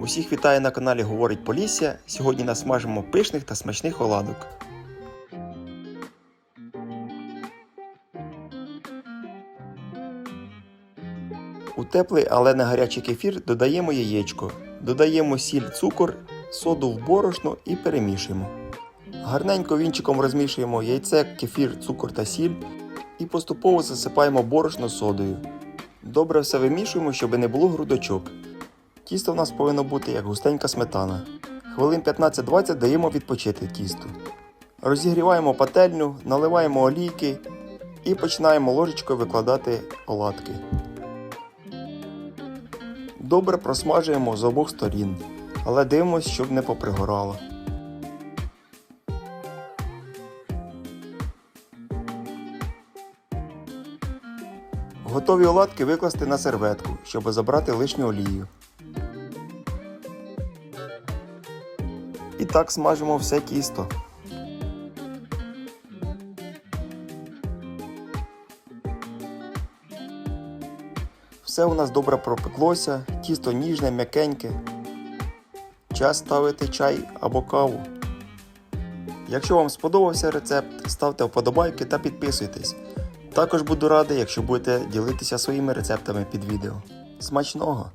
Усіх вітаю на каналі Говорить Полісся. Сьогодні насмажимо пишних та смачних оладок. У теплий, але не гарячий кефір додаємо яєчко, додаємо сіль, цукор, соду в борошно і перемішуємо. Гарненько вінчиком розмішуємо яйце, кефір, цукор та сіль і поступово засипаємо борошно содою. Добре все вимішуємо, щоб не було грудочок. Тісто в нас повинно бути як густенька сметана. Хвилин 15-20 даємо відпочити тісту. Розігріваємо пательню, наливаємо олійки і починаємо ложечкою викладати оладки. Добре просмажуємо з обох сторін, але дивимося, щоб не попригорало. Готові оладки викласти на серветку, щоб забрати лишню олію. І так смажимо все тісто. Все у нас добре пропеклося, тісто ніжне, м'якеньке. Час ставити чай або каву. Якщо вам сподобався рецепт, ставте вподобайки та підписуйтесь. Також буду радий, якщо будете ділитися своїми рецептами під відео. Смачного!